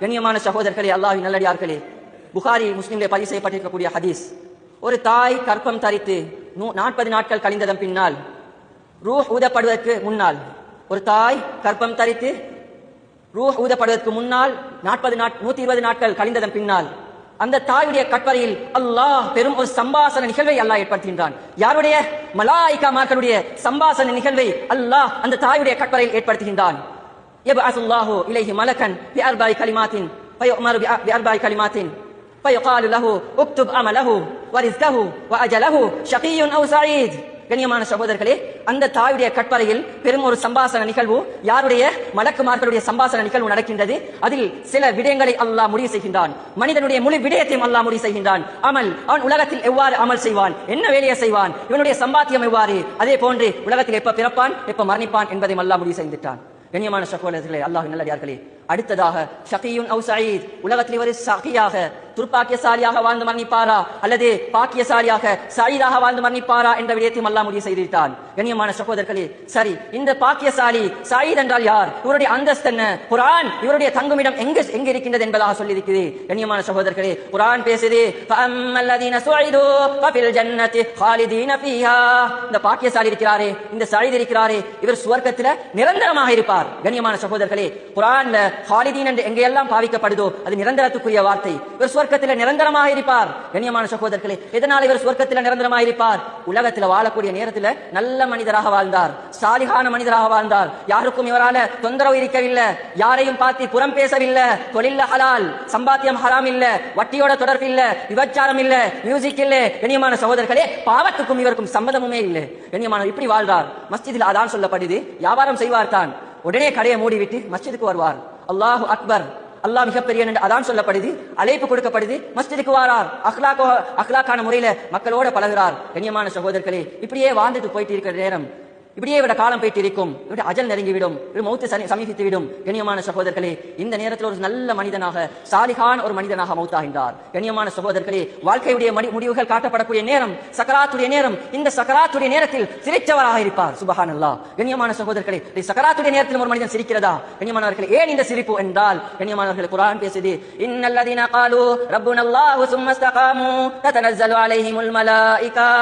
கண்ணியமான சகோதரர்களே அல்லாஹ்வின் நல்லடியார்களே. புகாரி முஸ்லிம்லே பதிவு செய்யப்பட்டிருக்கக்கூடிய ஹதீஸ். ஒரு தாய் கற்பம் தரித்து நாற்பது நாட்கள் கழிந்ததன் பின்னால் ரூ ஊதப்படுவதற்கு முன்னால் ஒரு தாய் கற்பம் தரித்து ரூ ஊதப்படுவதற்கு முன்னால் நாற்பது நாட் நூத்தி இருபது நாட்கள் கழிந்ததன் பின்னால் அந்த தாயுடைய கற்பறையில் அல்லாஹ் பெரும் ஒரு சம்பாசன நிகழ்வை அல்லாஹ் ஏற்படுத்துகின்றான். யாருடைய? மலாய்கா மார்களுடைய சம்பாசன நிகழ்வை அல்லாஹ் அந்த தாயுடைய கற்பறையில் ஏற்படுத்துகின்றான். يبعث الله إليه ملكا بأربع كلمات فيؤمر بأربع كلمات فيقال له اكتب عمله ورزقه وأجله شقي أو سعيد கண்ணியமான சகோதரர்களே அந்த தாயுடைய கற்பறையில் பெரும் ஒரு சம்பாசன நிகழ்வு யாருடைய மலக்குமார்களுடைய சம்பாசன நிகழ்வு நடக்கின்றது அதில் சில விடயங்களை அல்லாஹ் முடிவு செய்கின்றான் மனிதனுடைய முழு விடயத்தையும் அல்லாஹ் முடிவு செய்கின்றான் அமல் அவன் உலகத்தில் எவ்வாறு அமல் செய்வான் என்ன வேலையை செய்வான் இவனுடைய சம்பாத்தியம் எவ்வாறு அதே போன்று உலகத்தில் எப்ப பிறப்பான் எப்ப மரணிப்பான் என்பதையும் அல்லாஹ் முடிவு செய்துட்டான் கண்ணியமான சகோதரர்களே அல்லாஹ் நல்லடியார்களே அடுத்ததாக ஷகியுன் அவு சயீத் உலகத்தில் ஒரு சகியாக துர்ப்பாக்கியசாலியாக வாழ்ந்து மரணிப்பாரா? அல்லது பாக்கியசாலியாக சாயிதாக வாழ்ந்து மரணிப்பாரா என்ற விடயத்தையும் அல்லா முடிவு செய்திருத்தான் கண்ணியமான சகோதரர்களே சரி இந்த பாக்கியசாலி சயீத் என்றால் யார்? இவருடைய அந்தஸ்து என்ன? குரான் இவருடைய தங்குமிடம் எங்க எங்க இருக்கின்றது என்பதாக சொல்லியிருக்கிறது கண்ணியமான சகோதரர்களே குரான் பேசுது ஃபஅம்மல்லதீன சுஇது ஃபபில் ஜன்னதி ஹாலிதீன இந்த பாக்கியசாலி இருக்கிறாரே இந்த சாயித் இருக்கிறாரே இவர் சுவர்க்கத்தில் நிரந்தரமாக இருப்பார். கண்ணியமான சகோதரர்களே குரான்ல ஹாலிதீன் என்று எங்கெல்லாம் பாவிக்கப்படுதோ அது நிரந்தரத்துக்குரிய வார்த்தை. இவர் சுவர்க்கத்தில் நிரந்தரமாக இருப்பார். கண்ணியமான சகோதரர்களே எதனால் இவர் சுவர்க்கத்தில் நிரந்தரமாக இருப்பார்? உலகத்தில் வாழக்கூடிய நேரத்தில் நல்ல மனிதராக வாழ்ந்தார். சாலிகான மனிதராக வாழ்ந்தார். யாருக்கும் இவரால தொந்தரவு இருக்கவில்லை. யாரையும் பார்த்து புறம் பேசவில்லை. தொழில் ஹலால் சம்பாத்தியம் ஹராம் இல்ல வட்டியோட தொடர்பு இல்ல விபச்சாரம் இல்ல. மியூசிக் இல்ல. கண்ணியமான சகோதரர்களே பாவத்துக்கும் இவருக்கும் சம்மதமுமே இல்லை. கண்ணியமான இப்படி வாழ்றார் மஸ்ஜிதில் அதான் சொல்லப்படுது. வியாபாரம் செய்வார் தான். உடனே கடையை மூடிவிட்டு மஸ்ஜிதுக்கு வருவார். அல்லாஹு அக்பர். அல்லாஹ் மிகப்பெரிய அதான் சொல்லப்படுது. அழைப்பு கொடுக்கப்படுது. மஸ்ஜிதுக்கு வாரார். அஹ்லாக்கோ அஹ்லாக்கான முறையில மக்களோட பழகிறார். கண்ணியமான சகோதரர்களே இப்படியே வாழ்ந்துட்டு போயிட்டு இருக்கிற நேரம். இப்படியே விட காலம் போயிட்டு இருக்கும். இவட அஜல் நெருங்கிவிடும் இவர் மௌத்து சமீபித்து விடும். கண்ணியமான சகோதரர்களே இந்த நேரத்தில் ஒரு நல்ல மனிதனாக சாலிகான் ஒரு மனிதனாக மௌத்தாகின்றார். கண்ணியமான சகோதரர்களே வாழ்க்கையுடைய முடிவுகள் காட்டப்படக்கூடிய நேரம் சக்கராத்துடைய நேரம் இந்த சக்கராத்துடைய நேரத்தில் சிரிச்சவராக இருப்பார். சுபஹான் அல்லா கண்ணியமான சகோதரர்களே சக்கராத்துடைய நேரத்தில் ஒரு மனிதன் சிரிக்கிறதா? கண்ணியமானவர்கள் ஏன் இந்த சிரிப்பு என்றால் கண்ணியமானவர்கள் குரான் பேசுது இன்னல்லதீன காலு ரப்புனல்லாஹு சும்மஸ்தகாமு ததனஸ்ஸலு அலைஹிமுல் மலாயிகா.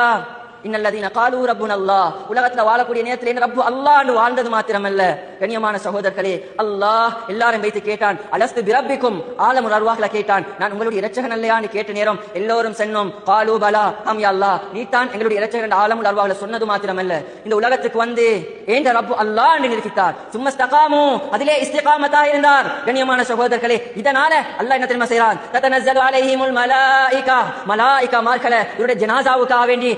இன்னல்லதீன காலூ ரப்புன் அல்லா உலகத்துல வாழக்கூடிய நேரத்தில் என்ன ரப்பு அல்லாஹ்னு வாழ்ந்தது மாத்திரமல்ல. கண்ணியமான சகோதரர்களே அல்லாஹ் எல்லாரும் வைத்து கேட்டான் அலஸ்து பிரபிக்கும் ஆலமுர் அருவாகல கேட்டான் நான் உங்களுடைய இரட்சகன் அல்லையான்னு கேட்ட நேரம் எல்லோரும் சென்னோம். காலூ பலா. ஆம் அல்லா நீத்தான் எங்களுடைய இரட்சகன் ஆலமுல் அருவாகல சொன்னது மாத்திரமல்ல. இந்த உலகத்துக்கு வந்து ஏண்ட ரப்பு அல்லாஹ் என்று சும்மா ஸ்தகாமு அதிலே இஸ்திகாமத்தா இருந்தார். கண்ணியமான சகோதரர்களே இதனால அல்லாஹ் என்ன தெரியுமா செய்யறான் தத்தனஸ்ஸலு அலைஹிமுல் மலாயிகா. மலாயிகா மார்களே இவருடைய ஜனாசாவுக்காக வேண்டி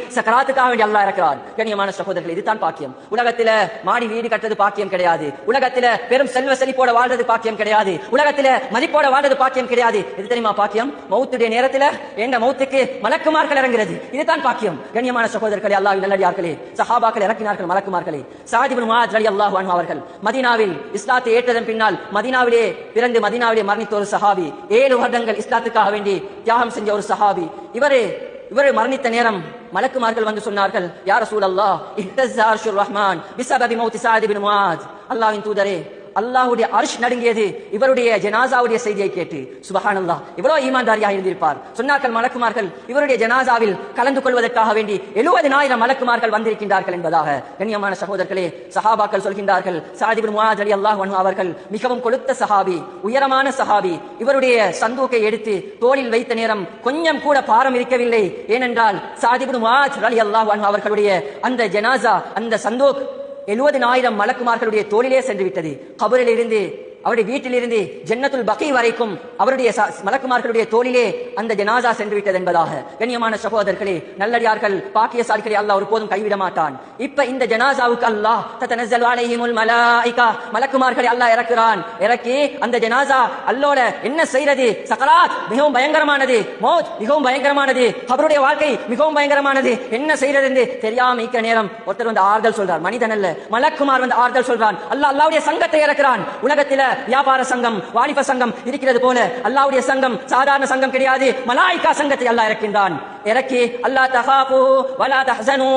சக்கராத்துக்காக வேண்டிய அல்லா இருக்கிறான் கண்ணியமான சகோதரர்கள் இதுதான் பாக்கியம். உலகத்தில மாடி வீடு கட்டுறது பாக்கியம் கிடையாது. உலகத்தில பெரும் செல்வ செழிப்போட வாழ்றது பாக்கியம் கிடையாது. உலகத்தில மதிப்போட வாழ்றது பாக்கியம் கிடையாது. இது தெரியுமா பாக்கியம்? மௌத்துடைய நேரத்துல எந்த மௌத்துக்கு மலக்குமார்கள் இறங்குறது. இதுதான் பாக்கியம். கண்ணியமான சகோதரர்களே அல்லாஹ் நல்லடியார்களே சஹாபாக்கள் இறக்கினார்கள் மலக்குமார்களே. சாதிபுல் முஆத் அலி அல்லாஹ் அவர்கள் மதினாவில் இஸ்லாத்தை ஏற்றதன் பின்னால் மதினாவிலே பிறந்து மதினாவிலே மரணித்த ஒரு சஹாபி. ஏழு வருடங்கள் இஸ்லாத்துக்காக வேண்டி தியாகம் செஞ்ச ஒரு சஹாபி. இவரே இவரை மரணித்த நேரம் மலக்குமார்கள் வந்து சொன்னார்கள் யார் ரசூல் அல்லாஹ் இஹ்தஸ் அர்ஷுர் ரஹ்மான் பிசபபி மௌத் சாத் இப்னு முஆத் அல்லாஹ்வின் தூதரே அல்லாஹுடைய அரிஷ் நடுங்கியது இவருடைய ஜனாசாவுடைய செய்தியை கேட்டு. சுபஹானல்லா இவ்வளவு ஈமான்தாரியாக இருந்திருப்பார். சொன்னாக்கள் மலக்குமார்கள் இவருடைய ஜனாசாவில் கலந்து கொள்வதற்காக வேண்டி எழுபதினாயிரம் மலக்குமார்கள் வந்திருக்கின்றார்கள் என்பதாக. கண்ணியமான சகோதரர்களே சஹாபாக்கள் சொல்கின்றார்கள் சாதிபின் முஆத் அலி அல்லாஹ் அவர்கள் மிகவும் கொளுத்த சஹாபி உயரமான சஹாபி. இவருடைய சந்தூக்கை எடுத்து தோளில் வைத்த நேரம் கொஞ்சம் கூட பாரம் இருக்கவில்லை. ஏனென்றால் சாதிபின் முஆத் அலி அல்லாஹ் அவர்களுடைய அந்த ஜனாசா அந்த சந்தோக் எழுபதினாயிரம் மலக்குமார்களுடைய தோளிலே சென்று விட்டது கபரில் இருந்து அவருடைய வீட்டிலிருந்து ஜன்னத்துல் பகை வரைக்கும் அவருடைய மலக்குமார்களுடைய தோளிலே அந்த ஜனாசா சென்று விட்டது என்பதாக. கண்ணியமான சகோதரர்களே நல்லடியார்கள் பாக்கியசாலிகளை அல்லாஹ் ஒருபோதும் கைவிட மாட்டான். இப்ப இந்த ஜனாசாவுக்கு அல்லாஹ் தத்தனஸ்ஸல் அலைஹிமுல் மலாயிகா மலக்குமார்களை அல்லாஹ் இறக்குறான். இறக்கி அந்த ஜனாசா அல்லோட என்ன செய்யறது சகராத் மிகவும் பயங்கரமானது. மோத் மிகவும் பயங்கரமானது. அவருடைய வாழ்க்கை மிகவும் பயங்கரமானது. என்ன செய்யறது என்று தெரியாம இக்க நேரம் ஒருத்தர் வந்து ஆறுதல் சொல்றார். மனிதன் அல்ல. மலக்குமார் வந்து ஆறுதல் சொல்றான். அல்லாஹ் அல்லாவுடைய சங்கத்தை இறக்குறான். உலகத்தில வியாபார சங்கம் வாலிப சங்கம் இருக்கிறது போல அல்லாவுடைய சங்கம் சாதாரண சங்கம் கிடையாது. மலாய்க்கா சங்கத்தை அல்லாஹ் இறக்கின்றான். இறக்கி அல்லாஹ் தஹாபு வலா தஹசனு.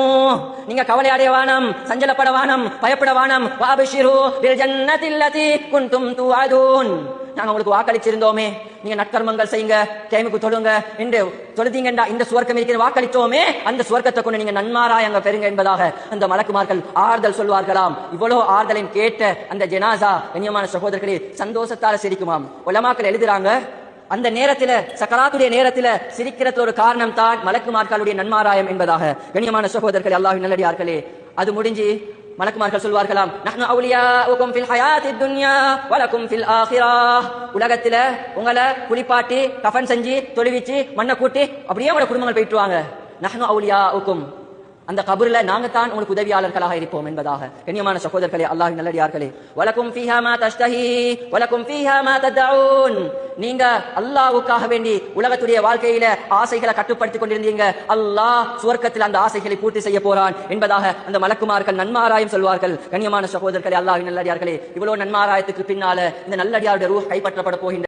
நீங்க கவலை அடையவானம் சஞ்சலப்படவானம் பயப்படவானம் வாபிஷிரு பில் ஜன்னத்தில் லதி குன்தும் நாங்க உங்களுக்கு வாக்களிச்சிருந்தோமே. நீங்க நற்கர்மங்கள் செய்யுங்க கேமுக்கு தொழுங்க என்று தொழுதீங்கண்டா இந்த சுவர்க்கம் இருக்கிற வாக்களித்தோமே. அந்த சுவர்க்கத்தை கொண்டு நீங்க நன்மாராய் அங்க பெறுங்க என்பதாக அந்த மலக்குமார்கள் ஆறுதல் சொல்வார்களாம். இவ்வளவு ஆறுதலையும் கேட்ட அந்த ஜெனாசா கண்ணியமான சகோதரர்களே சந்தோஷத்தால சிரிக்குமாம். உலமாக்கள் எழுதுறாங்க அந்த நேரத்துல சக்கராத்துடைய நேரத்துல சிரிக்கிறது ஒரு காரணம் தான் மலக்குமார்களுடைய நன்மாராயம் என்பதாக. கண்ணியமான சகோதரர்கள் அல்லாஹ்வின் நல்லடியார்களே அது முடிஞ்சு மலக்குமார்கள் சொல்வார்களாம் நஹ்னு அவுலியாவுக்கும் ஃபில் ஹயாத்தி துன்யா வலக்கும் ஃபில் ஆஹிரா உலகத்துல உங்களை குளிப்பாட்டி கஃபன் செஞ்சு தொழுவிச்சு மண்ணை கூட்டி அப்படியே உங்களோட குடும்பங்கள் போயிட்டுவாங்க நஹ்னு அவுலியாவுக்கும். அந்த கபர்ல நாங்க தான் உங்களுக்கு உதவியாளர்களாக இருப்போம் என்பதாக. கண்ணியமான சகோதரர்களே அல்லாஹ் நல்லடியார்களே. வலக்கும் ஃபீஹா மா தஷ்தஹி வலக்கும் ஃபீஹா மா நீங்க அல்லாஹ்வுக்காக வேண்டி உலகத்துடைய வாழ்க்கையில ஆசைகளை கட்டுப்படுத்திக் கொண்டிருந்தீங்க. அல்லாஹ் சுவர்க்கத்தில் அந்த ஆசைகளை பூர்த்தி செய்ய போறான் என்பதாக அந்த மலக்குமார்கள் நன்மாராயம் சொல்வார்கள். கண்ணியமான சகோதரர்களே அல்லாஹ் நல்லடியார்களே இவ்வளவு நன்மாராயத்துக்கு பின்னால இந்த நல்லடியாருடைய ரூஹ் கைப்பற்றப்பட போகின்ற